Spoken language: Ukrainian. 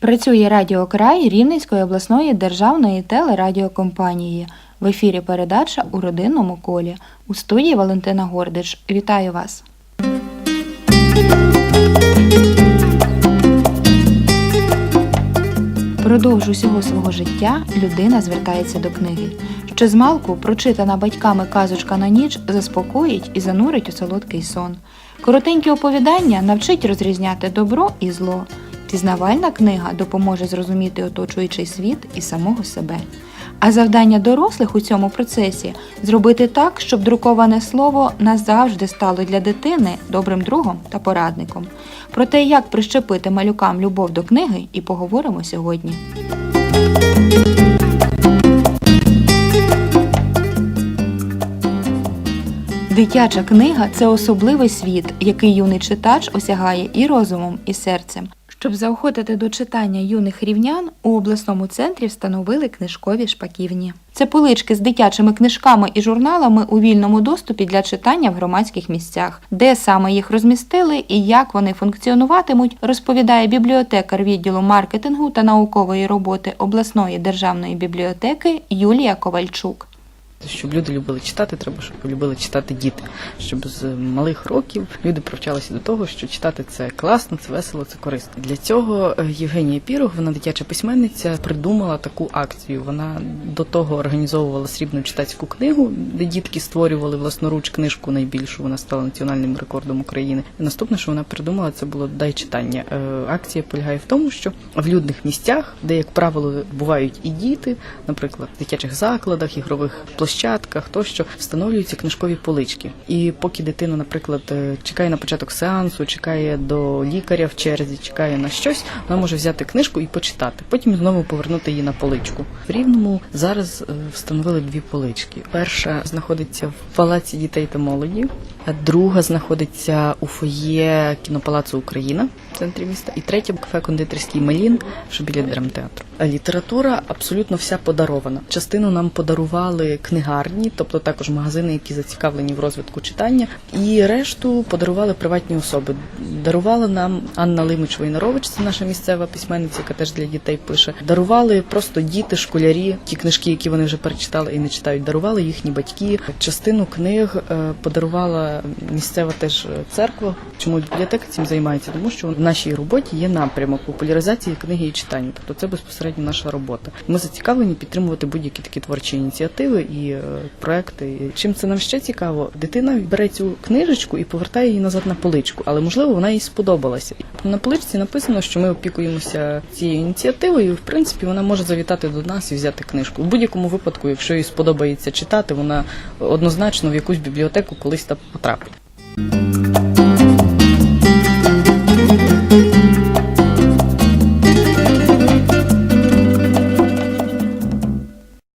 Працює радіокрай Рівненської обласної державної телерадіокомпанії. В ефірі передача у родинному колі. У студії Валентина Гордич. Вітаю вас! Продовж усього свого життя людина звертається до книги. Ще змалку прочитана батьками казочка на ніч заспокоїть і занурить у солодкий сон. Коротенькі оповідання навчить розрізняти добро і зло. Пізнавальна книга допоможе зрозуміти оточуючий світ і самого себе. А завдання дорослих у цьому процесі зробити так, щоб друковане слово назавжди стало для дитини добрим другом та порадником. Про те, як прищепити малюкам любов до книги, і поговоримо сьогодні. Дитяча книга це особливий світ, який юний читач осягає і розумом, і серцем. Щоб заохотити до читання юних рівнян, у обласному центрі встановили книжкові шпаківні. Це полички з дитячими книжками і журналами у вільному доступі для читання в громадських місцях. Де саме їх розмістили і як вони функціонуватимуть, розповідає бібліотекар відділу маркетингу та наукової роботи обласної державної бібліотеки Юлія Ковальчук. Щоб люди любили читати, треба, щоб любили читати діти. Щоб з малих років люди привчалися до того, що читати це класно, це весело, це корисно. Для цього е, Євгенія Пірог, вона дитяча письменниця, придумала таку акцію. Вона до того організовувала срібну читацьку книгу, де дітки створювали власноруч книжку найбільшу. Вона стала національним рекордом України. Наступне, що вона придумала, це було дай читання. Е, Акція полягає в тому, що в людних місцях, де, як правило, бувають і діти, наприклад, в дитячих закладах, ігрових площадках тощо встановлюються книжкові полички. І поки дитина, наприклад, е, чекає на початок сеансу, чекає до лікаря в черзі, чекає на щось, вона може взяти книжку і почитати. Потім знову повернути її на поличку. В рівному зараз е, встановили дві полички. Перша знаходиться в палаці дітей та молоді, а друга знаходиться у фоє кінопалацу Україна в центрі міста, і третя кафе кондитерський Малін, що біля драмтеатру. Література абсолютно вся подарована. Частину нам подарували книгарні, тобто також магазини, які зацікавлені в розвитку читання, і решту подарували приватні особи. Дарувала нам Анна Лимич Войнарович, це наша місцева письменниця, яка теж для дітей пише. Дарували просто діти, школярі, ті книжки, які вони вже перечитали і не читають. Дарували їхні батьки. Частину книг е, подарувала місцева теж церква. Чому бібліотека цим займається? Тому що в нашій роботі є напрямок популяризації книги і читання. Тобто це безпосередньо наша робота. Ми зацікавлені підтримувати будь-які такі творчі ініціативи і е, проекти. Чим це нам ще цікаво? Дитина бере цю книжечку і повертає її назад на поличку, але можливо вона їй сподобалася. На поличці написано, що ми опікуємося цією ініціативою. В принципі, вона може завітати до нас і взяти книжку. В будь-якому випадку, якщо їй сподобається читати, вона однозначно в якусь бібліотеку колись там потрапить.